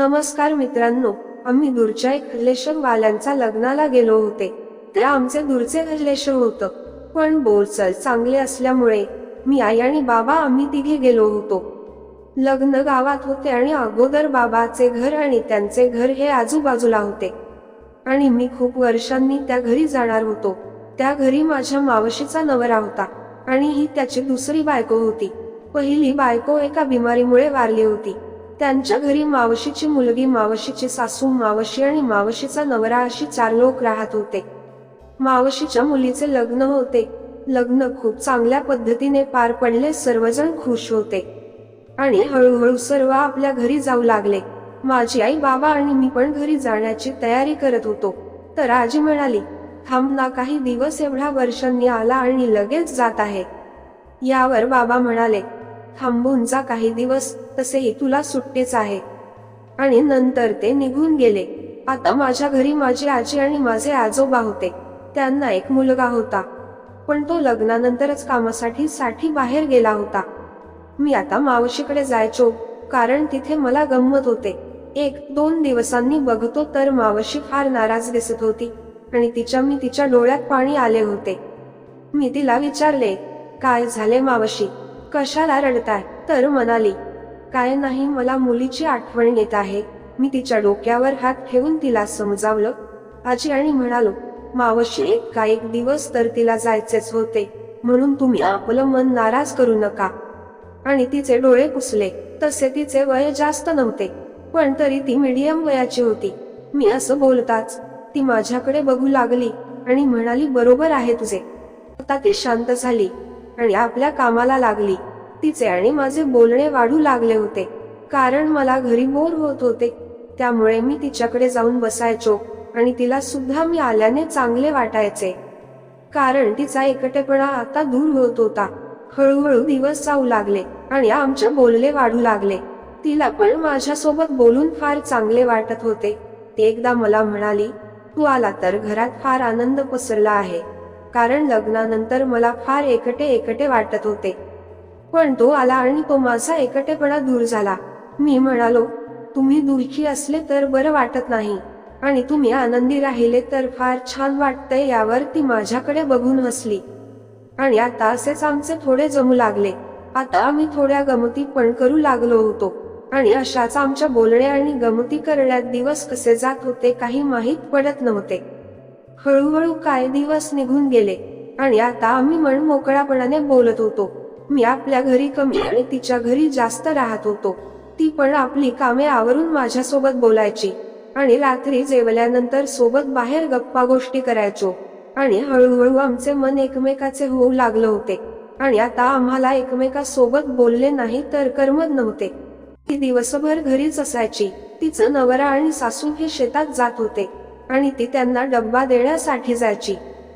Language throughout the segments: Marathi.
नमस्कार मित्रांनो आम्ही दूरच्या एक हल्लेश्वर वाल्यांचा लग्नाला गेलो होते. ते आमचे दूरचे हल्लेश्वर होतं. पण बोरचल चांगले असल्यामुळे मी आई आणि बाबा आम्ही तिघे गेलो होतो. लग्न गावात होते आणि अगोदर बाबाचे घर आणि त्यांचे घर हे आजूबाजूला होते. आणि मी खूप वर्षांनी त्या घरी जाणार होतो. त्या घरी माझ्या मावशीचा नवरा होता आणि ही त्याची दुसरी बायको होती. पहिली बायको एका बिमारीमुळे वारली होती. त्यांच्या घरी मावशीची मुलगी मावशीची सासू मावशी आणि मावशीचा नवरा अशी चार लोक राहत होते. मावशीच्या मुलीचे लग्न होते. लग्न खूप चांगल्या पद्धतीने पार पडले सर्वजण खुश होते. आणि हळूहळू सर्व आपल्या घरी जाऊ लागले. माझी आई बाबा आणि मी पण घरी जाण्याची तयारी करत होतो. तर आजी म्हणाली थांब ना काही दिवस एवढ्या वर्षांनी आला आणि लगेच जात आहे. यावर बाबा म्हणाले थांबून जा काही दिवस तसेही तुला सुट्टीच आहे. आणि नंतर ते निघून गेले. आता माझ्या घरी माझी आजी आणि माझे आजोबा होते. त्यांना एक मुलगा होता. पण तो लग्नानंतरच कामासाठी साठी बाहेर गेला होता. मी आता मावशीकडे जायचो कारण तिथे मला गंमत होते. एक दोन दिवसांनी बघतो तर मावशी फार नाराज दिसत होती आणि तिच्या मी तिच्या डोळ्यात पाणी आले होते. मी तिला विचारले काय झाले मावशी? कशाला रडताय? तर म्हणाली काय नाही मला मुलीची आठवण येत आहे. मी तिच्या डोक्यावर हात ठेवून तिला समजावलं. आजी आणि म्हणालो मावशी एक का एक दिवस तर तिला जायचेच होते. म्हणून तुम्ही आपलं मन नाराज करू नका. आणि तिचे डोळे पुसले. तसे तिचे वय जास्त नव्हते पण तरी ती मीडियम वयाची होती. मी असं बोलताच ती माझ्याकडे बघू लागली आणि म्हणाली बरोबर आहे तुझे. आता ती शांत झाली. आणि आपल्या कामाला लागली. तिचे आणि माझे बोलणे वाढू लागले होते. कारण मला घरी बोर होत होते. त्यामुळे मी तिच्याकडे जाऊन बसायचो आणि तिला सुद्धा मी आल्याने चांगले वाटायचे. कारण तिचा एकटेपणा आता दूर होत होता. हळूहळू दिवस जाऊ लागले आणि आमचे बोलले वाढू लागले. तिला पण माझ्यासोबत बोलून फार चांगले वाटत होते. ते एकदा मला म्हणाली तू आला तर घरात फार आनंद पसरला आहे. कारण लग्नानंतर मला फार एकटे एकटे वाटत होते. पण तो आला आणि तो माझा एकटेपणा दूर झाला. मी म्हणालो तुम्ही दुःखी असले तर बरं वाटत नाही. आणि तुम्ही आनंदी राहिले तर फार छान वाटतंय यावर ती माझ्याकडे बघून हसली. आणि आता असेच आमचे थोडे जमू लागले. आता आम्ही थोड्या गमती पण करू लागलो होतो. आणि अशाच आमच्या बोलण्या आणि गमती करण्यात दिवस कसे जात होते काही माहीत पडत नव्हते. हळूहळू काय दिवस निघून गेले आणि आता आम्ही मन मोकळापणाने बोलत होतो. मी आपल्या घरी कमी आणि तिच्या घरी जास्त राहत होतो. ती पण आपली कामे आवरून माझ्यासोबत बोलायची आणि रात्री जेवल्यानंतर सोबत बाहेर गप्पा गोष्टी करायचो. आणि हळूहळू आमचे मन एकमेकाचे होऊ लागलं होते. आणि आता आम्हाला एकमेकासोबत बोलले नाही तर करमत नव्हते. ती दिवसभर घरीच असायची. तिचं नवरा आणि सासू हे शेतात जात होते. आणि ती त्यांना डब्बा देण्यासाठी जायची.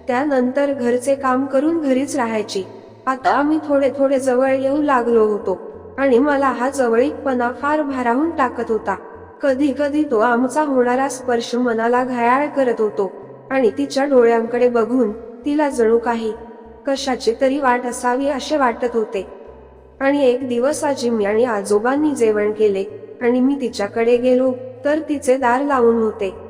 त्यानंतर घरचे काम करून घरीच राहायची. आता आम्ही थोडे थोडे जवळ येऊ लागलो होतो आणि मला हा जवळीकपणा फार भारावून टाकत होता. कधी कधी तो आमचा होणारा स्पर्श मनाला घायाळ करत होतो आणि तिच्या डोळ्यांकडे बघून तिला जणू काही कशाची तरी वाट असावी असे वाटत होते. आणि एक दिवस आजी मी आणि आजोबांनी जेवण केले आणि मी तिच्याकडे गेलो तर तिचे दार लावून होते.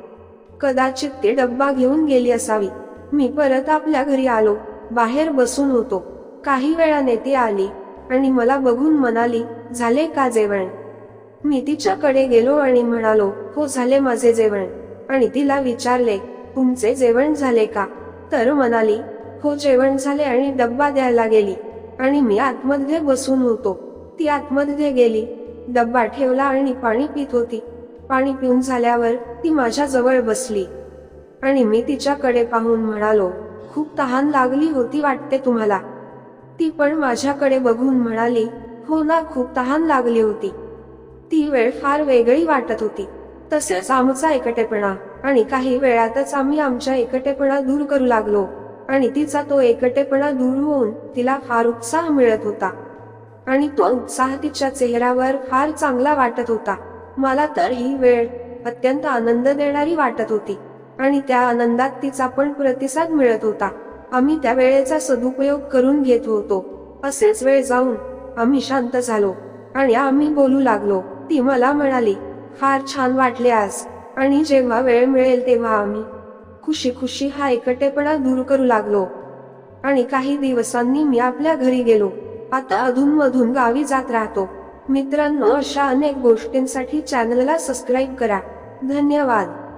कदाचित ते डब्बा घेऊन गेली असावी. मी परत आपल्या घरी आलो. बाहेर बसून होतो. काही वेळाने ती आली आणि मला बघून म्हणाली झाले का जेवण? मी तिच्याकडे गेलो आणि म्हणालो हो झाले माझे जेवण. आणि तिला विचारले तुमचे जेवण झाले का? तर म्हणाली हो जेवण झाले आणि डब्बा द्यायला गेली. आणि मी आतमध्ये बसून होतो. ती आतमध्ये गेली. डब्बा ठेवला आणि पाणी पित होती. पाणी पिऊन झाल्यावर ती माझ्याजवळ बसली. आणि मी तिच्याकडे पाहून म्हणालो खूप तहान लागली होती वाटते तुम्हाला. ती पण माझ्याकडे बघून म्हणाली हो ना खूप तहान लागली होती. ती वेळ फार वेगळी वाटत होती. तसेच आमचा एकटेपणा आणि काही वेळातच आम्ही आमच्या एकटेपणा दूर करू लागलो आणि तिचा तो एकटेपणा दूर होऊन तिला फार उत्साह मिळत होता. आणि तो उत्साह तिच्या चेहऱ्यावर फार चांगला वाटत होता. मला तर ही वेळ अत्यंत आनंद देणारी वाटत होती आणि त्या आनंदात तिचा पण प्रतिसाद मिळत होता. आम्ही त्या वेळेचा सदुपयोग करून घेत होतो. असेच वेळ जाऊन आम्ही शांत झालो आणि आम्ही बोलू लागलो. ती मला म्हणाली फार छान वाटले आज आणि जेव्हा वेळ मिळेल तेव्हा आम्ही खुशी खुशी हा एकटेपणा दूर करू लागलो. आणि काही दिवसांनी मी आपल्या घरी गेलो. आता अधूनमधून गावी जात राहतो. मित्रांनो अशा अनेक गोष्टींसाठी चॅनलला सबस्क्राईब करा. धन्यवाद.